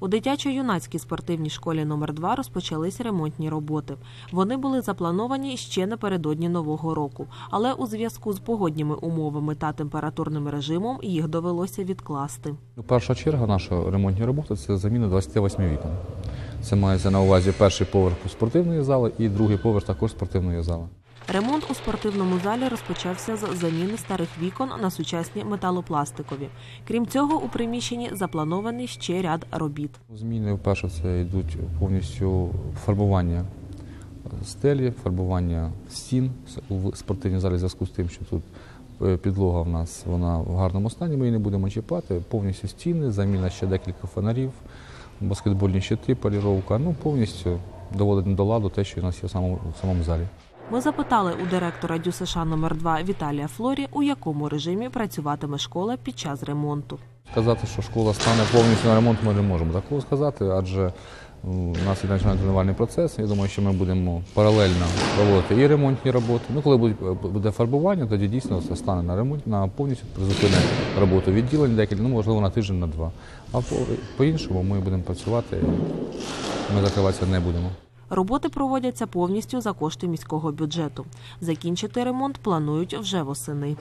У дитячо-юнацькій спортивній школі номер 2 розпочались ремонтні роботи. Вони були заплановані ще напередодні нового року, але у зв'язку з погодніми умовами та температурним режимом їх довелося відкласти. Ну, Перша черга нашої ремонтні роботи це заміна 28 вікон. Це мається на увазі перший поверх спортивної зали і другий поверх також спортивної зали. Ремонт у спортивному залі розпочався з заміни старих вікон на сучасні металопластикові. Крім цього, у приміщенні запланований ще ряд робіт. Зміни вперше це йдуть повністю фарбування стелі, фарбування стін у спортивній залі в зв'язку з тим, що тут е, підлога в нас вона в гарному стані, ми її не будемо чіпати. Повністю стіни, заміна ще декілька фонарів, баскетбольні щити, поліровка. Ну, повністю доводить до ладу те, що у нас є в самому, в самому залі. Ми запитали у директора ДЮСШ номер 2 Віталія Флорі, у якому режимі працюватиме школа під час ремонту. Сказати, що школа стане повністю на ремонт, ми не можемо такого сказати, адже у нас іде тренувальний процес. Я думаю, що ми будемо паралельно проводити і ремонтні роботи. Ну, коли буде- фарбування, тоді дійсно це стане на ремонт, на повністю призупинить роботу відділень декілька, ну можливо на тиждень, на два. А по, по-іншому ми будемо працювати, ми закриватися не будемо. Роботи проводяться повністю за кошти міського бюджету. Закінчити ремонт планують вже восени.